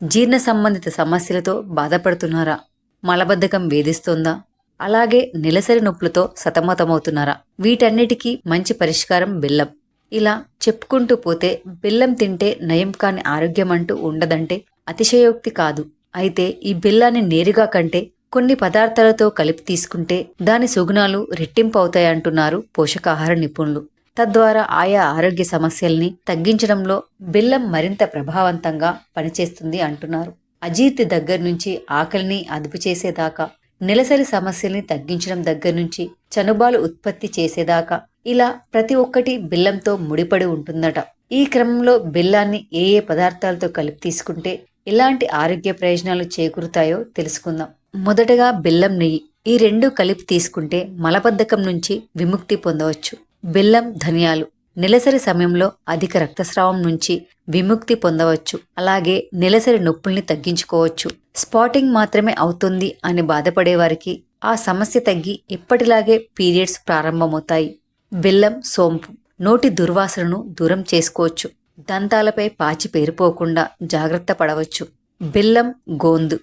జీర్ణ సంబంధిత సమస్యలతో బాధపడుతున్నారా? మలబద్ధకం వేధిస్తోందా? అలాగే నెలసరి నొప్పులతో సతమతమవుతున్నారా? వీటన్నిటికీ మంచి పరిష్కారం బెల్లం. ఇలా చెప్పుకుంటూ పోతే బెల్లం తింటే నయం కాని ఆరోగ్యం అంటూ ఉండదంటే అతిశయోక్తి కాదు. అయితే ఈ బెల్లాన్ని నేరుగా కంటే కొన్ని పదార్థాలతో కలిపి తీసుకుంటే దాని సుగుణాలు రెట్టింపు అవుతాయంటున్నారు పోషకాహార నిపుణులు. తద్వారా ఆయా ఆరోగ్య సమస్యల్ని తగ్గించడంలో బెల్లం మరింత ప్రభావవంతంగా పనిచేస్తుంది అంటున్నారు. అజీర్తి దగ్గర నుంచి ఆకలిని అదుపు చేసేదాకా నెలసరి సమస్యల్ని తగ్గించడం దగ్గర నుంచి చనుబాలు ఉత్పత్తి చేసేదాకా ఇలా ప్రతి ఒక్కటి బెల్లంతో ముడిపడి ఉంటుందట. ఈ క్రమంలో బెల్లాన్ని ఏ ఏ పదార్థాలతో కలిపి తీసుకుంటే ఎలాంటి ఆరోగ్య ప్రయోజనాలు చేకూరుతాయో తెలుసుకుందాం. మొదటగా బెల్లం నెయ్యి. ఈ రెండు కలిపి తీసుకుంటే మలబద్ధకం నుంచి విముక్తి పొందవచ్చు. బెల్లం ధనియాలు నెలసరి సమయంలో అధిక రక్తస్రావం నుంచి విముక్తి పొందవచ్చు. అలాగే నెలసరి నొప్పుల్ని తగ్గించుకోవచ్చు. స్పాటింగ్ మాత్రమే అవుతుంది అని బాధపడే వారికి ఆ సమస్య తగ్గి ఎప్పటిలాగే పీరియడ్స్ ప్రారంభమవుతాయి. బెల్లం సోంపు నోటి దుర్వాసనను దూరం చేసుకోవచ్చు. దంతాలపై పాచి పేరుపోకుండా జాగ్రత్త పడవచ్చు. బెల్లం గోందు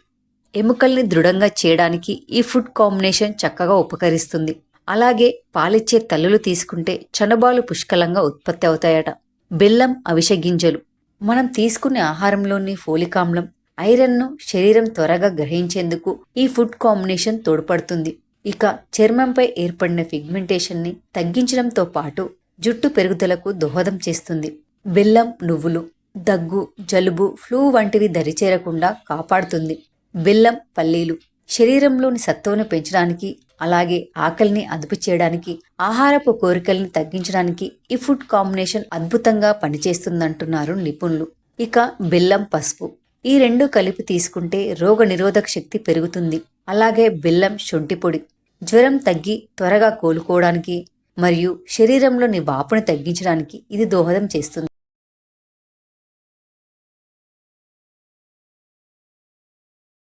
ఎముకల్ని దృఢంగా చేయడానికి ఈ ఫుడ్ కాంబినేషన్ చక్కగా ఉపకరిస్తుంది. అలాగే పాలిచ్చే తల్లులు తీసుకుంటే చనుబాలు పుష్కలంగా ఉత్పత్తి అవుతాయట. బెల్లం అవిష గింజలు. మనం తీసుకునే ఆహారంలోని ఫోలికామ్లం ఐరన్ను శరీరం త్వరగా గ్రహించేందుకు ఈ ఫుడ్ కాంబినేషన్ తోడ్పడుతుంది. ఇక చర్మంపై ఏర్పడిన పిగ్మెంటేషన్ని తగ్గించడంతో పాటు జుట్టు పెరుగుదలకు దోహదం చేస్తుంది. బెల్లం నువ్వులు దగ్గు జలుబు ఫ్లూ వంటివి దరిచేరకుండా కాపాడుతుంది. బెల్లం పల్లీలు శరీరంలోని సత్తువను పెంచడానికి అలాగే ఆకలిని అదుపు చేయడానికి ఆహారపు కోరికల్ని తగ్గించడానికి ఈ ఫుడ్ కాంబినేషన్ అద్భుతంగా పనిచేస్తుందంటున్నారు నిపుణులు. ఇక బెల్లం పసుపు. ఈ రెండు కలిపి తీసుకుంటే రోగ నిరోధక శక్తి పెరుగుతుంది. అలాగే బెల్లం శొంఠి పొడి. జ్వరం తగ్గి త్వరగా కోలుకోవడానికి మరియు శరీరంలోని వాపుని తగ్గించడానికి ఇది దోహదం చేస్తుంది.